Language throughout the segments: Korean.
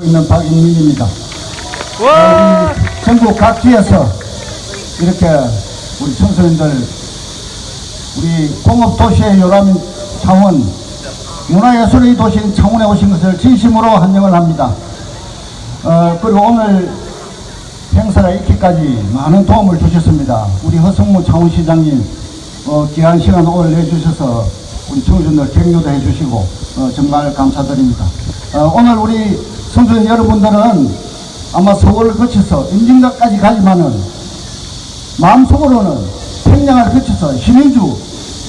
있는 박인민입니다. 와! 우리 전국 각지에서 이렇게 우리 청소년들 우리 공업도시의 요람인 창원 문화예술의 도시인 창원에 오신 것을 진심으로 환영을 합니다. 어, 그리고 오늘 행사에 있기까지 많은 도움을 주셨습니다. 우리 허성무 창원시장님 어, 귀한 시간 오늘 내주셔서 우리 청소년들 격려도 해주시고 어, 정말 감사드립니다. 어, 오늘 우리 청소년 여러분들은 아마 서울을 거쳐서 임진각까지 가지만은 마음속으로는 평양을 거쳐서 신의주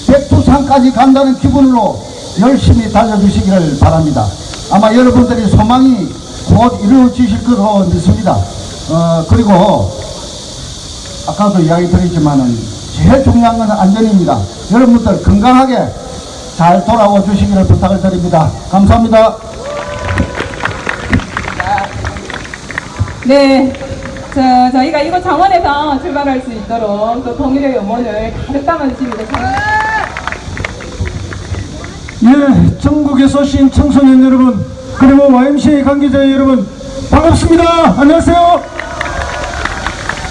백두산까지 간다는 기분으로 열심히 달려주시기를 바랍니다. 아마 여러분들이 소망이 곧 이루어지실 거로 믿습니다. 어, 그리고 아까도 이야기 드렸지만은 제일 중요한 것은 안전입니다. 여러분들 건강하게 잘 돌아와 주시기를 부탁을 드립니다. 감사합니다. 네. 자, 저희가 이곳 장원에서 출발할 수 있도록 또 동일의 염원을 가득 담아주십니다. 예, 전국에서 오신 청소년 여러분, 그리고 YMCA 관계자 여러분, 반갑습니다. 안녕하세요.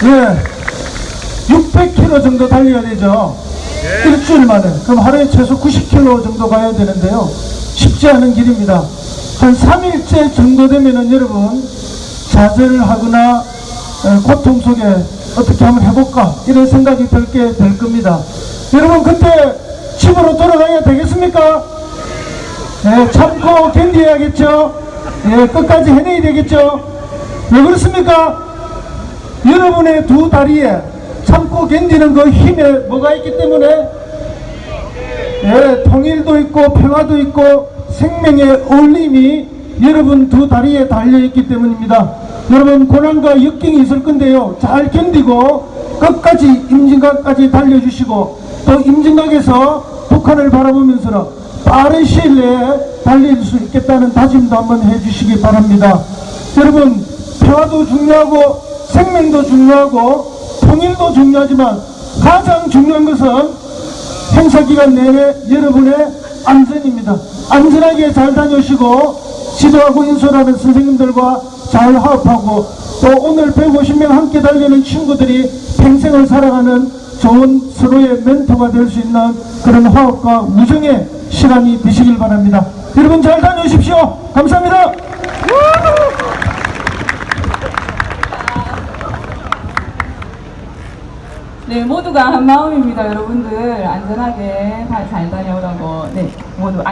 예, 600km 정도 달려야 되죠. 일주일 만에. 그럼 하루에 최소 90km 정도 가야 되는데요. 쉽지 않은 길입니다. 한 3일째 정도 되면은 여러분, 좌절을 하거나 에, 고통 속에 어떻게 한번 해볼까 이런 생각이 들게 될 겁니다. 여러분 그때 집으로 돌아가야 되겠습니까? 예, 참고 견디해야겠죠? 예, 끝까지 해내야 되겠죠? 왜 그렇습니까? 여러분의 두 다리에 참고 견디는 그 힘에 뭐가 있기 때문에 예, 통일도 있고 평화도 있고 생명의 어울림이 여러분 두 다리에 달려있기 때문입니다. 여러분 고난과 역경이 있을 건데요. 잘 견디고 끝까지 임진각까지 달려주시고 또 임진각에서 북한을 바라보면서 빠른 시일 내에 달릴 수 있겠다는 다짐도 한번 해주시기 바랍니다. 여러분 평화도 중요하고 생명도 중요하고 통일도 중요하지만 가장 중요한 것은 행사 기간 내내 여러분의 안전입니다. 안전하게 잘 다녀오시고 지도하고 인솔하는 선생님들과 잘 화합하고 또 오늘 150명 함께 달리는 친구들이 평생을 살아가는 좋은 서로의 멘토가 될 수 있는 그런 화합과 우정의 시간이 되시길 바랍니다. 여러분 잘 다녀오십시오. 감사합니다. 네, 모두가 한 마음입니다. 여러분들 안전하게 다잘 다녀오라고. 네, 모두 안